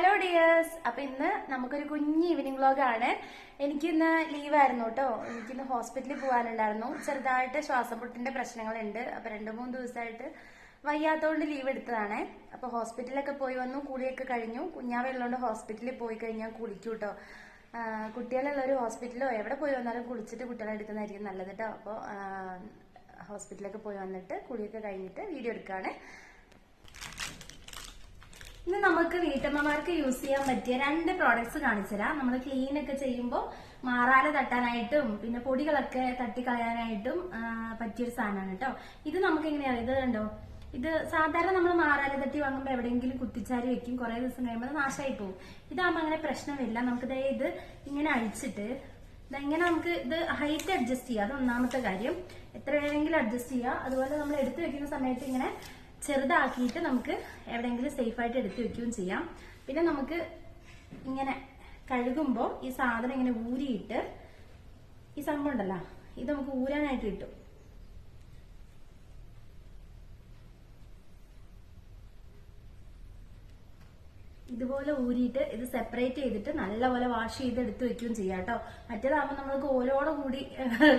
Hello dears അപ്പൊ ഇന്ന് നമുക്കൊരു കുഞ്ഞ് ഈവനിങ് വ്ലോഗാണ് എനിക്കിന്ന് ലീവായിരുന്നു കേട്ടോ എനിക്കിന്ന് ഹോസ്പിറ്റലിൽ പോകാനുണ്ടായിരുന്നു ചെറുതായിട്ട് ശ്വാസമുട്ടിന്റെ പ്രശ്നങ്ങളുണ്ട്. അപ്പൊ രണ്ടു മൂന്ന് ദിവസമായിട്ട് വയ്യാത്തോണ്ട് ലീവ് എടുത്തതാണ്. അപ്പൊ ഹോസ്പിറ്റലിലൊക്കെ പോയി വന്നു കുളിയൊക്കെ കഴിഞ്ഞു. കുഞ്ഞാവുള്ളതുകൊണ്ട് ഹോസ്പിറ്റലിൽ പോയി കഴിഞ്ഞാൽ കുളിക്കൂ കേട്ടോ കുട്ടികളുള്ള ഒരു ഹോസ്പിറ്റലോ എവിടെ പോയി വന്നാലും കുളിച്ചിട്ട് കുട്ടികളെ എടുക്കുന്നതായിരിക്കും നല്ലത് കേട്ടോ അപ്പോൾ ഹോസ്പിറ്റലൊക്കെ പോയി വന്നിട്ട് കുളിയൊക്കെ കഴിഞ്ഞിട്ട് വീഡിയോ എടുക്കുകയാണ് ഇന്ന് നമുക്ക് വീട്ടമ്മമാർക്ക് യൂസ് ചെയ്യാൻ പറ്റിയ രണ്ട് പ്രോഡക്ട്സ് കാണിച്ചുതരാം നമ്മൾ ക്ലീൻ ഒക്കെ ചെയ്യുമ്പോൾ മാറാല തട്ടാനായിട്ടും പിന്നെ പൊടികളൊക്കെ തട്ടിക്കളയാനായിട്ടും പറ്റിയൊരു സാധനമാണ് കേട്ടോ ഇത് നമുക്ക് എങ്ങനെയാ ഇത് കണ്ടോ? ഇത് സാധാരണ നമ്മൾ മാറാല തട്ടി വാങ്ങുമ്പോൾ എവിടെയെങ്കിലും കുത്തിച്ചാരി വെക്കും. കുറെ ദിവസം കഴിയുമ്പോൾ നാശമായി പോകും. ഇതാകുമ്പോൾ അങ്ങനെ പ്രശ്നമില്ല. നമുക്ക് ഇത് ഇങ്ങനെ അഴിച്ചിട്ട് ഇതെങ്ങനെ നമുക്ക് ഇത് ഹൈറ്റ് അഡ്ജസ്റ്റ് ചെയ്യാം. അത് ഒന്നാമത്തെ കാര്യം. എത്ര വേണമെങ്കിലും അഡ്ജസ്റ്റ് ചെയ്യാം. അതുപോലെ നമ്മൾ എടുത്തു വെക്കുന്ന സമയത്ത് ഇങ്ങനെ ചെറുതാക്കിയിട്ട് നമുക്ക് എവിടെയെങ്കിലും സേഫ് ആയിട്ട് എടുത്തു വെക്കുകയും ചെയ്യാം. പിന്നെ നമുക്ക് ഇങ്ങനെ കഴുകുമ്പോൾ ഈ സാധനം ഇങ്ങനെ ഊരിയിട്ട് ഈ സംഭവം ഉണ്ടല്ലോ ഇത് നമുക്ക് ഊരാനായിട്ട് കിട്ടും. ഇതുപോലെ ഊരിയിട്ട് ഇത് സെപ്പറേറ്റ് ചെയ്തിട്ട് നല്ലപോലെ വാഷ് ചെയ്ത് എടുത്ത് വെക്കുകയും ചെയ്യാം കേട്ടോ. മറ്റേതാകുമ്പോൾ നമ്മൾക്ക് ഓലോടെ കൂടി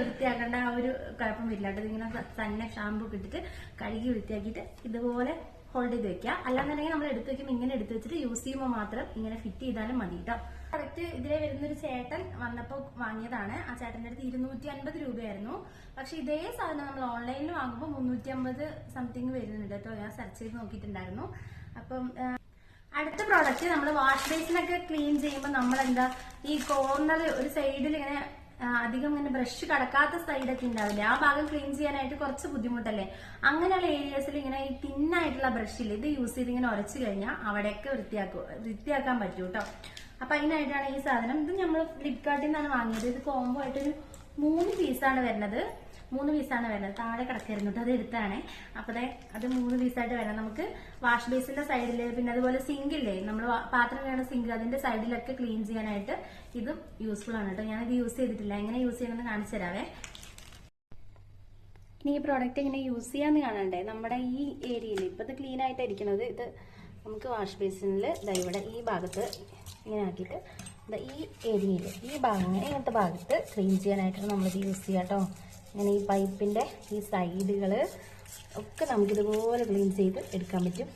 വൃത്തിയാക്കേണ്ട ആ ഒരു കുഴപ്പം വരില്ല കേട്ടോ. ഇതിങ്ങനെ തന്നെ ഷാമ്പു ഇട്ടിട്ട് കഴുകി വൃത്തിയാക്കിയിട്ട് ഇതുപോലെ ഹോൾഡ് ചെയ്ത് വെക്കുക. അല്ലാന്നുണ്ടെങ്കിൽ നമ്മൾ എടുത്ത് വെക്കുമ്പോൾ ഇങ്ങനെ എടുത്ത് വെച്ചിട്ട് യൂസ് ചെയ്യുമ്പോൾ മാത്രം ഇങ്ങനെ ഫിറ്റ് ചെയ്താലും മതി കേട്ടോ. കറക്റ്റ് ഇതിലെ വരുന്നൊരു ചേട്ടൻ വന്നപ്പോൾ വാങ്ങിയതാണ്. ആ ചേട്ടന്റെ അടുത്ത് ഇരുന്നൂറ്റി അൻപത് രൂപയായിരുന്നു. പക്ഷെ ഇതേ സാധനം നമ്മൾ ഓൺലൈനിൽ വാങ്ങുമ്പോൾ മുന്നൂറ്റി അമ്പത് സംതിങ് വരുന്നുണ്ട് കേട്ടോ. ഞാൻ സെർച്ച് ചെയ്ത് നോക്കിയിട്ടുണ്ടായിരുന്നു. അപ്പം അടുത്ത പ്രോഡക്റ്റ് നമ്മൾ വാഷ് ബേസിനൊക്കെ ക്ലീൻ ചെയ്യുമ്പോൾ നമ്മൾ എന്താ ഈ കോർണർ ഒരു സൈഡിൽ ഇങ്ങനെ അധികം ഇങ്ങനെ ബ്രഷ് കടക്കാത്ത സൈഡൊക്കെ ഉണ്ടാവില്ലേ ആ ഭാഗം ക്ലീൻ ചെയ്യാനായിട്ട് കുറച്ച് ബുദ്ധിമുട്ടല്ലേ? അങ്ങനെയുള്ള ഏരിയസിൽ ഇങ്ങനെ ഈ തിന്നായിട്ടുള്ള ബ്രഷിൽ ഇത് യൂസ് ചെയ്ത് ഇങ്ങനെ ഉരച്ചു കഴിഞ്ഞാൽ അവിടെയൊക്കെ വൃത്തിയാക്കും വൃത്തിയാക്കാൻ പറ്റും കേട്ടോ അപ്പൊ അതിനായിട്ടാണ് ഈ സാധനം ഇത് നമ്മൾ ഫ്ലിപ്കാർട്ടിൽ നിന്നാണ് വാങ്ങിയത്. ഇത് കോംബോ ആയിട്ടൊരു മൂന്ന് പീസാണ് വരുന്നത്. മൂന്ന് പീസാണ് വരുന്നത്. താഴെ കിടക്കായിരുന്നു കേട്ടോ അത് എടുത്താണ്. അപ്പോൾ അത് മൂന്ന് പീസായിട്ട് വരാം. നമുക്ക് വാഷ് ബേസിന്റെ സൈഡിൽ പിന്നെ അതുപോലെ സിങ്ക് ഇല്ലേ? നമ്മൾ പാത്രം വേണ സിങ്ക് അതിന്റെ സൈഡിലൊക്കെ ക്ലീൻ ചെയ്യാനായിട്ട് ഇതും യൂസ്ഫുൾ ആണ് കേട്ടോ. ഞാനിത് യൂസ് ചെയ്തിട്ടില്ല. എങ്ങനെ യൂസ് ചെയ്യണമെന്ന് കാണിച്ചു തരാവേ. ഇനി ഈ പ്രോഡക്റ്റ് എങ്ങനെ യൂസ് ചെയ്യാന്ന് കാണണ്ടേ? നമ്മുടെ ഈ ഏരിയയിൽ ഇപ്പൊ ഇത് ക്ലീൻ ആയിട്ട് ഇരിക്കുന്നത് ഇത് നമുക്ക് വാഷ് ബേസിനിൽ ഇവിടെ ഈ ഭാഗത്ത് ഇങ്ങനെ ആക്കിയിട്ട് ഈ ഏരിയയിൽ ഈ ഭാഗം ഇങ്ങനത്തെ ഭാഗത്ത് ക്ലീൻ ചെയ്യാനായിട്ടാണ് നമ്മളിത് യൂസ് ചെയ്യാം കേട്ടോ ഇങ്ങനെ ഈ പൈപ്പിന്റെ ഈ സൈഡുകൾ ഒക്കെ നമുക്കിതുപോലെ ക്ലീൻ ചെയ്ത് എടുക്കാൻ പറ്റും.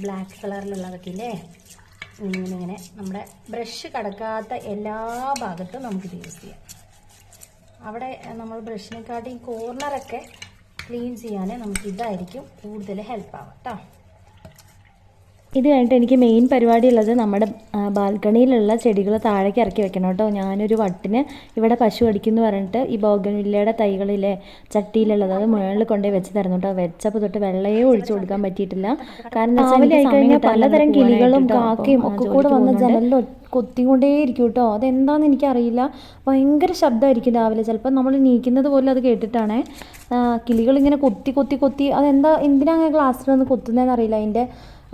ബ്ലാക്ക് കളറിലുള്ളതൊക്കെ ഇല്ലേ? ഇങ്ങനെ ഇങ്ങനെ നമ്മുടെ ബ്രഷ് കടക്കാത്ത എല്ലാ ഭാഗത്തും നമുക്കിത് യൂസ് ചെയ്യാം. അവിടെ നമ്മൾ ബ്രഷിനെക്കാട്ടി കോർണറൊക്കെ ക്ലീൻ ചെയ്യാൻ നമുക്ക് ഇതായിരിക്കും കൂടുതൽ ഹെൽപ്പ് ആവും കേട്ടോ ഇത് കഴിഞ്ഞിട്ട് എനിക്ക് മെയിൻ പരിപാടി ഉള്ളത് നമ്മുടെ ബാൽക്കണിയിലുള്ള ചെടികൾ താഴേക്ക് ഇറക്കി വെക്കണം കേട്ടോ. ഞാനൊരു വട്ടിന് ഇവിടെ പശു അടിക്കുന്നു പറഞ്ഞിട്ട് ഈ ബോഗൻവില്ലയുടെ തൈകളിലെ ചട്ടിയിലുള്ളത് അത് മുകളിൽ കൊണ്ടുപോയി വെച്ച് തരുന്നു കേട്ടോ. വെച്ചപ്പോൾ തൊട്ട് വെള്ളയെ ഒഴിച്ചു കൊടുക്കാൻ പറ്റിയിട്ടില്ല. കാരണം രാവിലെ ആയി ആയിക്കഴിഞ്ഞാൽ പലതരം കിളികളും കാക്കയും ഒക്കെ കൂടെ വന്ന. ജനലിൽ കൊത്തിക്കൊണ്ടേയിരിക്കും കേട്ടോ. അതെന്താണെന്ന് എനിക്കറിയില്ല. ഭയങ്കര ശബ്ദമായിരിക്കും രാവിലെ. ചിലപ്പോൾ നമ്മൾ നീക്കുന്നത് പോലും അത് കേട്ടിട്ടാണ്. കിളികളിങ്ങനെ കൊത്തി കൊത്തി കൊത്തി. അതെന്താ എന്തിനാ അങ്ങനെ ഗ്ലാസ്സിൽ വന്ന് കൊത്തുന്നതെന്ന് അറിയില്ല. അതിന്റെ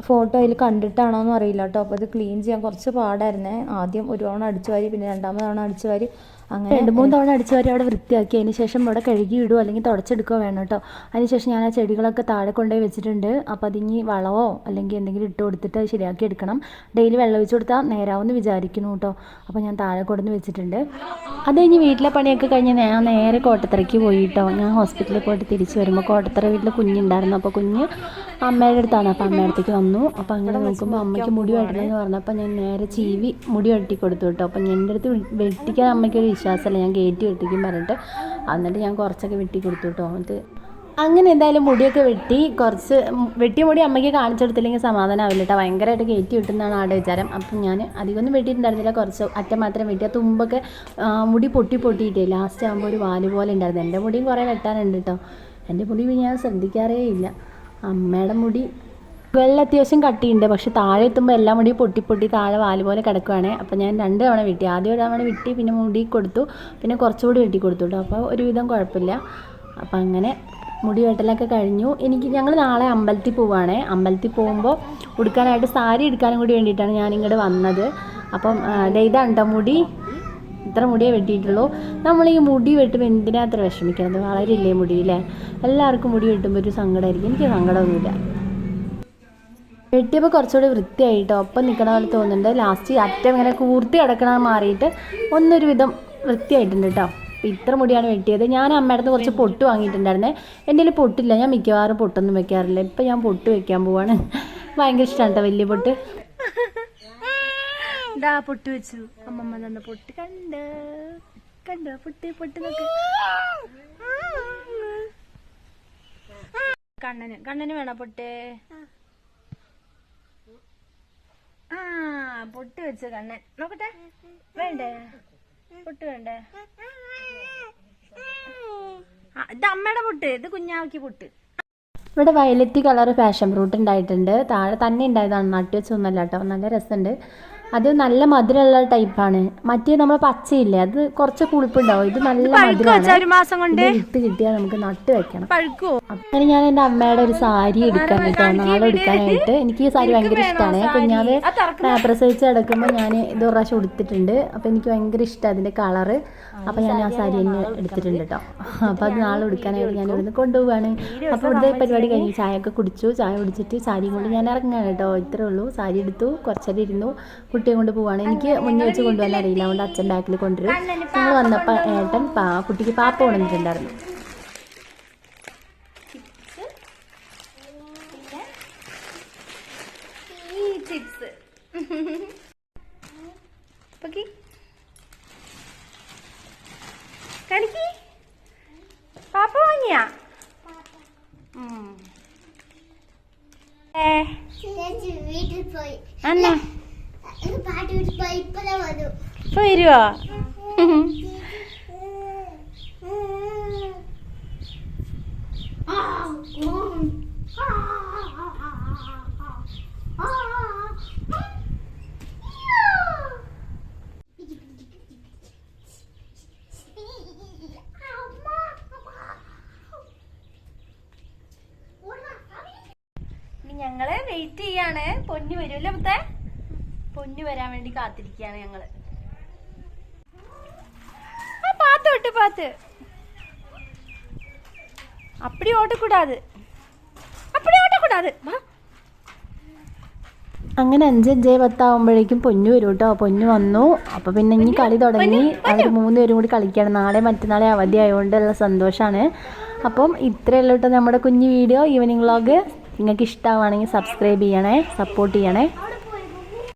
ഫോട്ടോ അതിൽ കണ്ടിട്ടാണോ എന്ന് അറിയില്ല കേട്ടോ അപ്പോൾ അത് ക്ലീൻ ചെയ്യാൻ കുറച്ച് പാടായിരുന്നേ. ആദ്യം ഒരു തവണ അടിച്ചു വാരി പിന്നെ രണ്ടാമത് തവണ അടിച്ചു വാരി. അങ്ങനെ രണ്ട് മൂന്ന് തവണ അടിച്ചു വാരി അവിടെ വൃത്തിയാക്കി. അതിന് ശേഷം ഇവിടെ കഴുകി ഇടുക അല്ലെങ്കിൽ തുടച്ചെടുക്കുകയോ വേണം കേട്ടോ. അതിന് ശേഷം ഞാൻ ആ ചെടികളൊക്കെ താഴെ കൊണ്ടുപോയി വെച്ചിട്ടുണ്ട്. അപ്പോൾ അതിനി വളമോ അല്ലെങ്കിൽ എന്തെങ്കിലും ഇട്ട് കൊടുത്തിട്ട് അത് ശരിയാക്കി എടുക്കണം. ഡെയിലി വെള്ളം ഒഴിച്ചു കൊടുത്താൽ നേരാവെന്ന് വിചാരിക്കുന്നു കേട്ടോ. അപ്പോൾ ഞാൻ താഴെ കൊടുന്ന് വെച്ചിട്ടുണ്ട്. അത് കഴിഞ്ഞ് വീട്ടിലെ പണിയൊക്കെ കഴിഞ്ഞ് ഞാൻ നേരെ കോട്ടത്തറയ്ക്ക് പോയി കേട്ടോ. ഞാൻ ഹോസ്പിറ്റലിൽ പോയിട്ട് തിരിച്ച് വരുമ്പോൾ കോട്ടത്തറ വീട്ടിൽ കുഞ്ഞുണ്ടായിരുന്നു. അപ്പോൾ കുഞ്ഞ് അമ്മയുടെ അടുത്താണ്. അപ്പോൾ അമ്മയുടെ അടുത്തേക്ക് വന്നു. അപ്പോൾ അങ്ങനെ നോക്കുമ്പോൾ അമ്മയ്ക്ക് മുടി വെട്ടണം എന്ന് പറഞ്ഞു പറഞ്ഞപ്പോൾ ഞാൻ നേരെ ചീവി മുടി വെട്ടി കൊടുത്തു കേട്ടോ. അപ്പം എന്റെ അടുത്ത് വെട്ടിക്കാൻ അമ്മയ്ക്കൊരു വിശ്വാസമല്ല ഞാൻ കയറ്റി വെട്ടിക്കും പറഞ്ഞിട്ട്. എന്നിട്ട് ഞാൻ കുറച്ചൊക്കെ വെട്ടി കൊടുത്തു കേട്ടോ. എന്നിട്ട് അങ്ങനെ എന്തായാലും മുടിയൊക്കെ വെട്ടി. കുറച്ച് വെട്ടിയ മുടി അമ്മയ്ക്ക് കാണിച്ചെടുത്തില്ലെങ്കിൽ സമാധാനമാവില്ല കേട്ടോ. ഭയങ്കരമായിട്ട് കയറ്റി വിട്ടുന്നതാണ് ആടെ വിചാരം. അപ്പം ഞാൻ അധികമൊന്നും വെട്ടിയിട്ടുണ്ടായിരുന്നില്ല. കുറച്ച് അറ്റം മാത്രം വെട്ടി. ആ തുമ്പൊക്കെ മുടി പൊട്ടി പൊട്ടിയിട്ടേ ലാസ്റ്റ് ആകുമ്പോൾ ഒരു വാൽ പോലെ ഉണ്ടായിരുന്നു. എന്റെ മുടിയും കുറേ വെട്ടാനുണ്ട് കേട്ടോ. എന്റെ മുടി ഞാൻ ശ്രദ്ധിക്കാറേ ഇല്ല. അമ്മയുടെ മുടി. മുകളിൽ അത്യാവശ്യം കട്ടിയുണ്ട് പക്ഷെ താഴെ എത്തുമ്പോൾ എല്ലാ മുടിയും പൊട്ടി പൊട്ടി താഴെ വാൽ പോലെ കിടക്കുവാണ്. അപ്പോൾ ഞാൻ രണ്ട് തവണ വെട്ടി. ആദ്യം ഒരു തവണ വെട്ടി പിന്നെ മുടി കൊടുത്തു. പിന്നെ കുറച്ചുകൂടി വെട്ടി കൊടുത്തു കേട്ടോ അപ്പോൾ ഒരുവിധം കുഴപ്പമില്ല. അപ്പോൾ അങ്ങനെ മുടി വെട്ടലൊക്കെ കഴിഞ്ഞു. എനിക്ക് ഞങ്ങൾ നാളെ അമ്പലത്തിൽ പോവുകയാണേ അമ്പലത്തിൽ പോകുമ്പോൾ ഉടുക്കാനായിട്ട് സാരി എടുക്കാനും കൂടി വേണ്ടിയിട്ടാണ് ഞാൻ ഇങ്ങോട്ട് വന്നത്. അപ്പം ഇതാണ് കേട്ടോ മുടി? ഇത്ര മുടിയേ വെട്ടിയിട്ടുള്ളൂ. നമ്മൾ ഈ മുടി വെട്ടുമ്പോൾ എന്തിനാ അത്ര വിഷമിക്കുന്നത് വളരില്ലേ മുടിയില്ലേ എല്ലാവർക്കും മുടി വെട്ടുമ്പോൾ ഒരു സങ്കടമായിരിക്കും എനിക്ക് സങ്കടമൊന്നുമില്ല. വെട്ടിയപ്പോൾ കുറച്ചുകൂടി വൃത്തിയായിട്ടോ? ഒപ്പം നിൽക്കണ പോലെ തോന്നുന്നുണ്ട്. ലാസ്റ്റ് അറ്റം ഇങ്ങനെ കൂർത്തി കിടക്കണ മാറിയിട്ട് ഒന്നൊരു വിധം വൃത്തിയായിട്ടുണ്ട് കേട്ടോ അപ്പോൾ ഇത്ര മുടിയാണ് വെട്ടിയത്. ഞാൻ അമ്മയുടെ അടുത്ത് കുറച്ച് പൊട്ട് വാങ്ങിയിട്ടുണ്ടായിരുന്നേ. എന്റെ കയ്യിൽ പൊട്ടില്ല. ഞാൻ മിക്കവാറും പൊട്ടൊന്നും വെക്കാറില്ല. ഇപ്പം ഞാൻ പൊട്ട് വെക്കാൻ പോവാണ്. ഭയങ്കര ഇഷ്ടമാണ് കേട്ടോ വലിയ പൊട്ട്. ഇതാ പൊട്ട് വെച്ചു. അമ്മമ്മ തന്ന പൊട്ട് കണ്ട്. കണ്ടോ? പൊട്ട് പൊട്ട് കണ്ണന് കണ്ണന് വേണോ പൊട്ട്? ആ പൊട്ട് വെച്ചു കണ്ണൻ. നോക്കട്ടെ. വേണ്ടേ? പൊട്ട് വേണ്ടേ? ഇത് അമ്മയുടെ പൊട്ട്. ഇത് കുഞ്ഞാക്കി പൊട്ട്. ഇവിടെ വയലറ്റ് കളർ ഫാഷൻ ഫ്രൂട്ട് ഉണ്ടായിട്ടുണ്ട്. താഴെ തന്നെ ഉണ്ടായതാണ്. നട്ടുവെച്ചൊന്നല്ല കേട്ടോ. നല്ല രസമുണ്ട്. അത് നല്ല മധുരമുള്ള ടൈപ്പാണ് മറ്റേ നമ്മൾ പച്ചയില്ലേ അത് കുറച്ച് പുളിപ്പുണ്ടാവും. ഇത് നല്ല മധുരമാണ്. വിത്ത് കിട്ടിയാൽ നമുക്ക് നട്ട് വെക്കണം. അങ്ങനെ ഞാൻ എന്റെ അമ്മയുടെ ഒരു സാരി എടുക്കാൻ കേട്ടോ. നാളെ എടുക്കാനായിട്ട് എനിക്ക് ഈ സാരി ഭയങ്കര ഇഷ്ടമാണ് കുഞ്ഞാവ് പ്രസവിച്ച് കിടക്കുമ്പോൾ ഞാൻ ഇത് ഒരു പ്രാവശ്യം ഉടുത്തിട്ടുണ്ട്. അപ്പോൾ എനിക്ക് ഭയങ്കര ഇഷ്ടമാണ് അതിന്റെ കളറ് അപ്പോൾ ഞാൻ ആ സാരി തന്നെ എടുത്തിട്ടുണ്ട് കേട്ടോ. അപ്പോൾ അത് നാളെ എടുക്കാനായിട്ട് ഞാൻ ഇവിടുന്ന് കൊണ്ടുപോവാണ്. അപ്പോൾ ഇവിടുത്തെ പരിപാടി കഴിഞ്ഞ് ചായ ഒക്കെ കുടിച്ചു. ചായ കുടിച്ചിട്ട് സാരി കൊണ്ട് ഞാൻ ഇറങ്ങുകയാണ് കേട്ടോ. ഇത്രേ ഉള്ളൂ. സാരി എടുത്തു. കുറച്ചേരം ഇരുന്നു. കുട്ടിയെ കൊണ്ട് പോവാണ്. എനിക്ക് മുന്നേ വെച്ച് കൊണ്ടുപോകാൻ അറിയില്ല. അതുകൊണ്ട് അച്ഛൻ ബാക്കിൽ കൊണ്ടുവരും. ഞങ്ങൾ വന്നപ്പോൾ ഏട്ടൻ പാ കുട്ടിക്ക് പാപ്പ കൊണ്ടുവന്നിട്ടുണ്ടായിരുന്നു ഈ ചിപ്സ്. പൊക്കി കളിക്ക് പാപ്പ വാങ്ങിയാ? ഉം. ഏ? ചേച്ചി വീട്ടിൽ പോയി. അന്നാ. ഇപ്പൊ വരുവോ? ഞങ്ങൾ വെയിറ്റ് ചെയ്യാണ്. പൊന്നു വരുമല്ലോ മുത്തേ പൊന്നു വരാൻ വേണ്ടി കാത്തിരിക്കുകയാണ് ഞങ്ങൾ. പാത്ത് വിട്ട് പാത്ത്. അപ്പടി ഓട്ടക്കൂടാത് അപ്പടി ഓട്ടക്കൂടാത് വാ. അങ്ങനെ അഞ്ച് പത്താവുമ്പോഴേക്കും പൊന്നു വരും കേട്ടോ. പൊന്നു വന്നു. അപ്പോൾ പിന്നെ ഇനി കളി തുടങ്ങി. അവർ മൂന്നുപേരും കൂടി കളിക്കുകയാണ്. നാളെ മറ്റന്നാളെ അവധി ആയതുകൊണ്ടുള്ള സന്തോഷമാണ് അപ്പം ഇത്രയുള്ള കേട്ടോ നമ്മുടെ കുഞ്ഞു വീഡിയോ ഈവനിങ് വ്ളോഗ്. നിങ്ങൾക്ക് ഇഷ്ടമാണെങ്കിൽ സബ്സ്ക്രൈബ് ചെയ്യണേ സപ്പോർട്ട് ചെയ്യണേ.